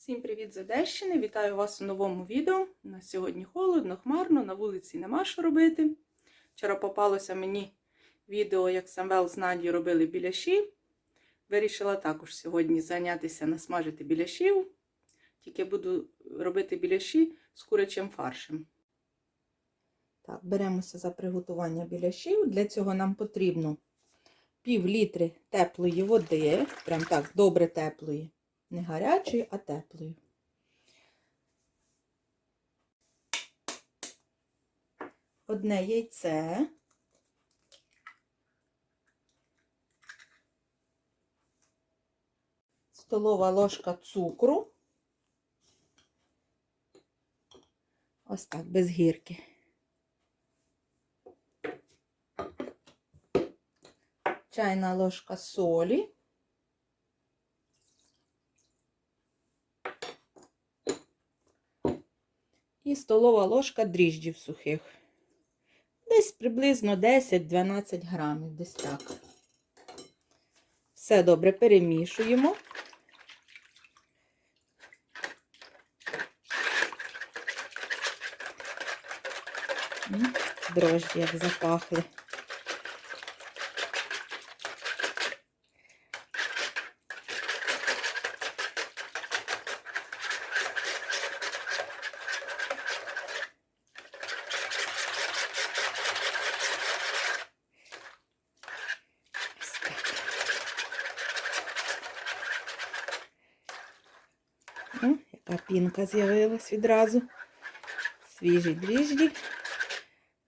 Всім привіт з Одещини! Вітаю вас у новому відео. На сьогодні холодно, хмарно, на вулиці нема що робити. Вчора попалося мені відео, як Самвел з Надією робили біляші. Вирішила також сьогодні зайнятися насмажити біляшів. Тільки буду робити біляші з курячим фаршем. Так, беремося за приготування біляшів. Для цього нам потрібно пів літри теплої води, прям так, добре теплої. Не гарячої, а теплої. Одне яйце. Столова ложка цукру. Ось так, без гірки. Чайна ложка солі. І столова ложка дріжджів сухих. Десь приблизно 10-12 грамів, десь так. Все добре перемішуємо. Дрожжі як запахли. Яка пінка з'явилась відразу. Свіжі дріжджі.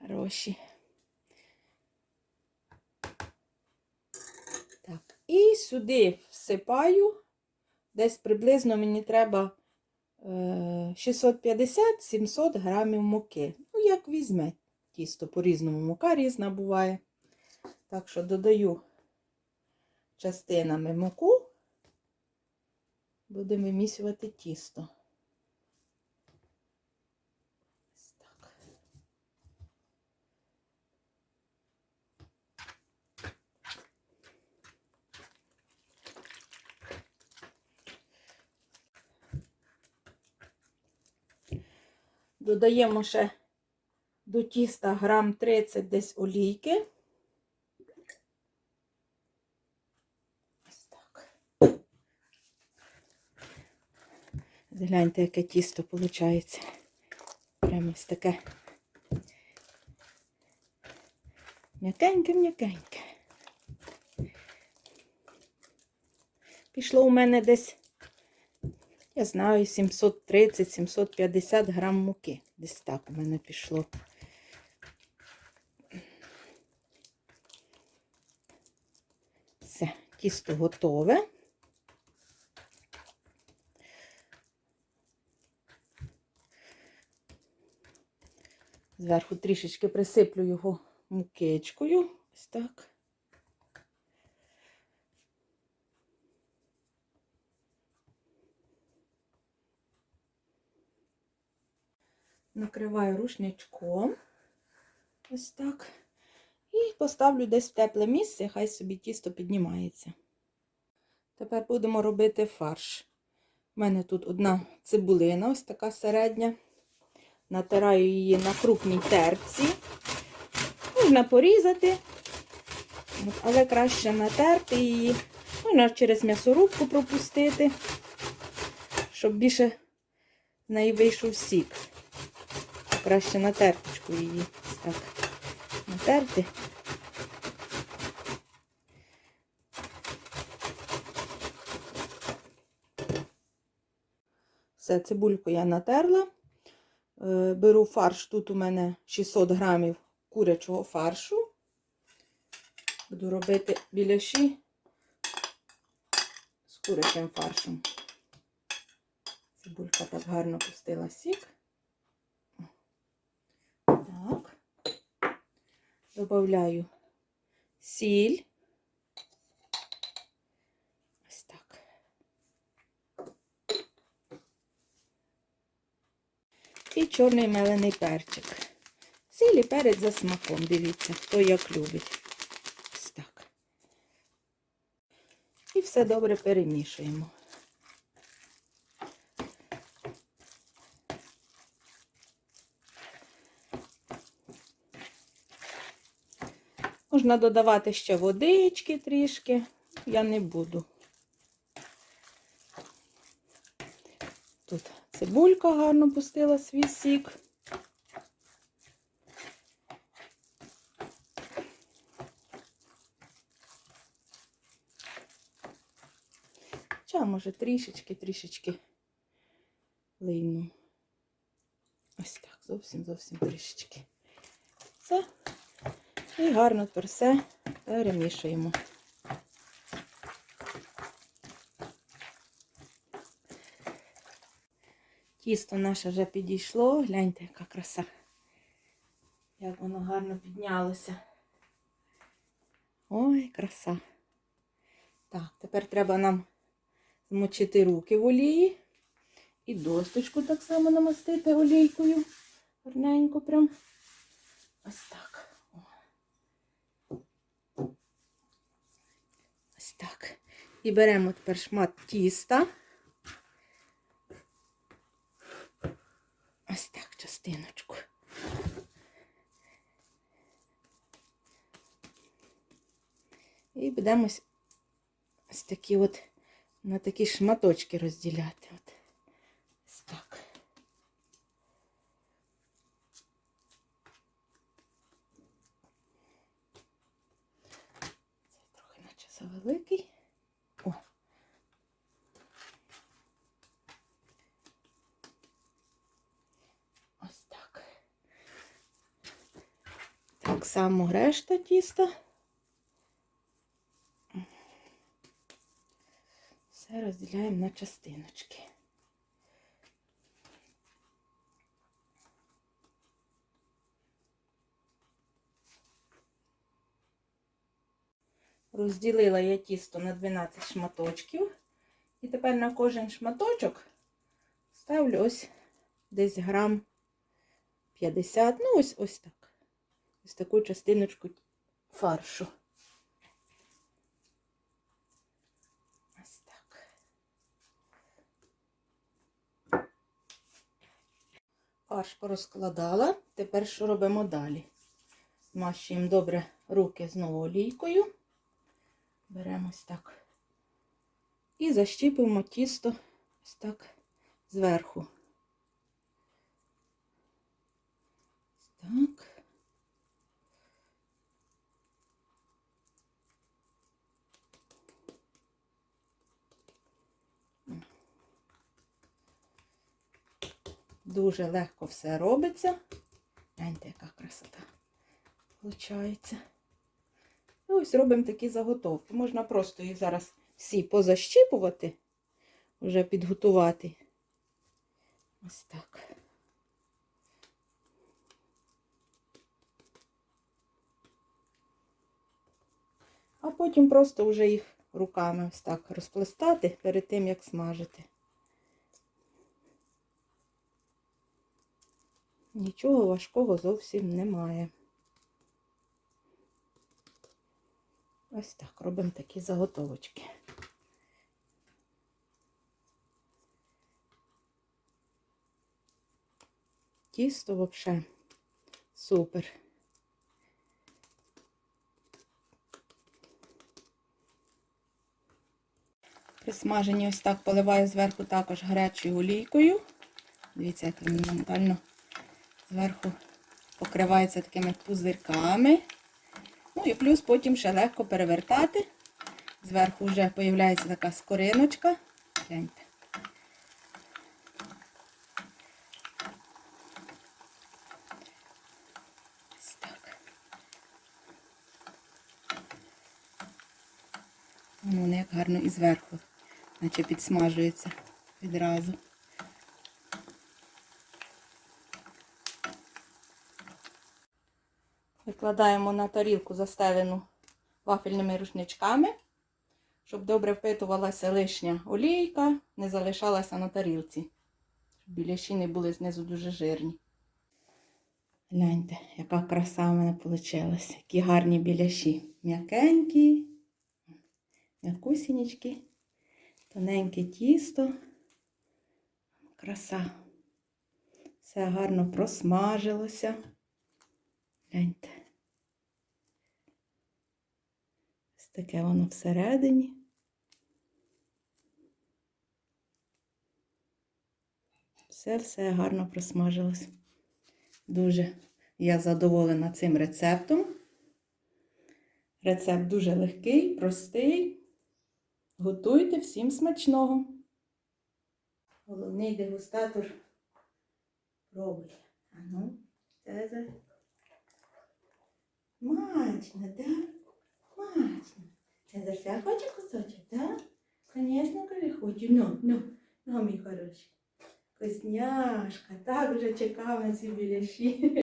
Хороші. Так, і сюди всипаю. Десь приблизно мені треба е, 650-700 грамів муки. Ну, як візьме. Тісто по-різному мука різна буває. Так що додаю частинами муку, будемо вимісювати тісто. Додаємо ще до тіста грам 30 десь олійки. Гляньте, яке тісто виходить. Прямо ось таке. М'якеньке-м'якеньке. Пішло у мене десь, я знаю, 730-750 грам муки. Десь так у мене пішло. Все, тісто готове. Зверху трішечки присиплю його мукичкою. Ось так. Накриваю рушнячком. Ось так. І поставлю десь в тепле місце, хай собі тісто піднімається. Тепер будемо робити фарш. У мене тут одна цибулина, ось така середня. Натираю її на крупній терці. Можна порізати, але краще натерти її. Можна через м'ясорубку пропустити, щоб більше з неї вийшов сік. Краще на терточку її так натерти. Все, цибульку я натерла. Е, Беру фарш, тут у мене 600 грамів курячого фаршу. Буду робити біляші з курячим фаршем. Цибулька так гарно пустила сік. Так. Добавляю сіль. і чорний мелений перчик. Сіль і перець за смаком, дивіться, хто як любить. Ось так. І все добре перемішуємо. Можна додавати ще водички трішки, я не буду. Цибулька гарно пустила свій сік. Ча, може, трішечки, трішечки лийну. Ось так, зовсім, зовсім трішечки. Все. І гарно тепер все перемішуємо. Тісто наше вже підійшло. Гляньте, яка краса. Як воно гарно піднялося. Ой, краса. Так, тепер треба нам змочити руки в олії. І досточку так само намастити олійкою. Гарненько прям. Ось так. Ось так. І беремо тепер шмат тіста. Ось так, частиночку. І будемо ось, такі от на такі шматочки розділяти. От. Ось так. Це трохи наче завеликий. О. Ось так. Так само решта тіста. Все розділяємо на частиночки. Розділила я тісто на 12 шматочків. І тепер на кожен шматочок ставлю ось десь грам 50, ну ось ось так. Ось таку частиночку фаршу. Ось так. Фарш порозкладала. Тепер що робимо далі? Змащуємо добре руки знову олійкою. Беремо ось так. І защіпуємо тісто ось так зверху. Ось так. Дуже легко все робиться. Гляньте, яка красота виходить. Ось робимо такі заготовки. Можна просто їх зараз всі позащіпувати, вже підготувати. Ось так. А потім просто вже їх руками ось так розплестати перед тим, як смажити. Нічого важкого зовсім немає. Ось так робимо такі заготовочки. Тісто взагалі супер. При смаженні ось так поливаю зверху також гарячою олійкою. Дивіться, як моментально зверху покривається такими пузирками. Ну і плюс потім ще легко перевертати. Зверху вже з'являється така скориночка. Гляньте. Вони як гарно і зверху, наче підсмажується відразу. Викладаємо на тарілку застелену вафельними рушничками, щоб добре впитувалася лишня олійка, не залишалася на тарілці. Щоб біляші не були знизу дуже жирні. Гляньте, яка краса в мене вийшла. Які гарні біляші. М'якенькі, м'якусінечки, тоненьке тісто. Краса. Все гарно просмажилося. Гляньте. Таке воно всередині. Все-все гарно просмажилось. Дуже я задоволена цим рецептом. Рецепт дуже легкий, простий. Готуйте всім смачного. Головний дегустатор пробує. А ну, Цезар. Смачно, да? Смачно. за все хоче кусочок, да? Звісно, коли хочу. Ну, ну, ну, мій хороший. Вкусняшка, так вже чекав на ці біляші.